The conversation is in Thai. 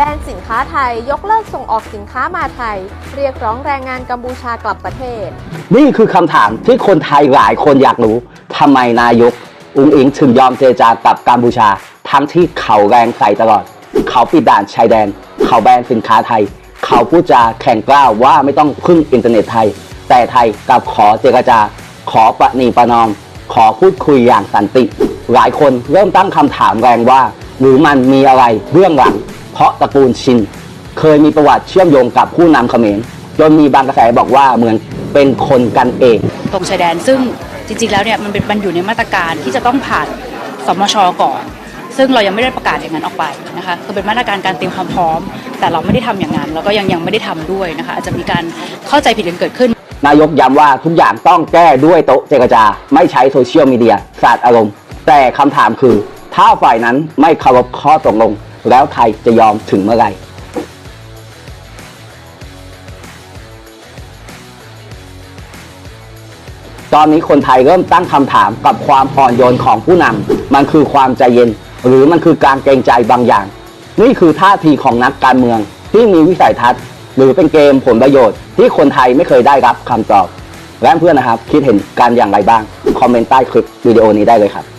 แบนสินค้าไทยยกเลิกส่งออกสินค้ามาไทย เรียกร้องแรงงานกัมพูชากลับประเทศ นี่คือคำถามที่คนไทยหลายคนอยากรู้ทำไมนายก อุงอิงถึงยอมเจรจากับกัมพูชา ทั้งที่เขาแรงใส่ตลอด เขาปิดด่านชายแดน เขาแบนสินค้าไทย เขาพูดจาแข่งกล้าวว่าไม่ต้องพึ่งอินเทอร์เน็ตไทย แต่ไทยกลับขอเจรจา ขอประนีประนอม ขอพูดคุยอย่างสันติ หลายคนเริ่มตั้งคำถามแรงว่า หรือมันมีอะไรเบื้องหลัง เพราะตระกูลชิน เคยมีประวัติเชื่อมโยงกับผู้นำเขมรจนมีบางกระแสบอกว่าเหมือนเป็นคนกันเองตรงชายแดนซึ่งจริงๆแล้วเนี่ยมันเป็นมันอยู่ในมาตรการที่จะต้องผ่านสมชก่อน ซึ่งเรายังไม่ได้ประกาศอย่างนั้นออกไปนะคะคือเป็นมาตรการการเตรียมความพร้อม แต่เราไม่ได้ทำอย่างนั้นแล้วก็ยังยังไม่ได้ทำด้วยนะคะอาจจะมีการเข้าใจผิดกันเกิดขึ้น นายกย้ำว่าทุกอย่างต้องแก้ด้วยโต๊ะเจรจา ไม่ใช้โซเชียลมีเดียสาดอารมณ์ แต่คำถามคือถ้าฝ่ายนั้นไม่เคารพข้อตกลง แล้วไทยจะยอมถึงเมื่อไหร่ตอนนี้คนไทยเริ่มตั้งคำถามกับความอ่อนโยนของผู้นำมันคือความใจเย็น หรือมันคือการเกรงใจบางอย่าง นี่คือท่าทีของนักการเมืองที่มีวิสัยทัศน์ หรือเป็นเกมผลประโยชน์ ที่คนไทยไม่เคยได้รับคำตอบและเพื่อนนะครับ คิดเห็นการอย่างไรบ้าง คอมเมนต์ใต้คลิปวิดีโอนี้ได้เลยครับ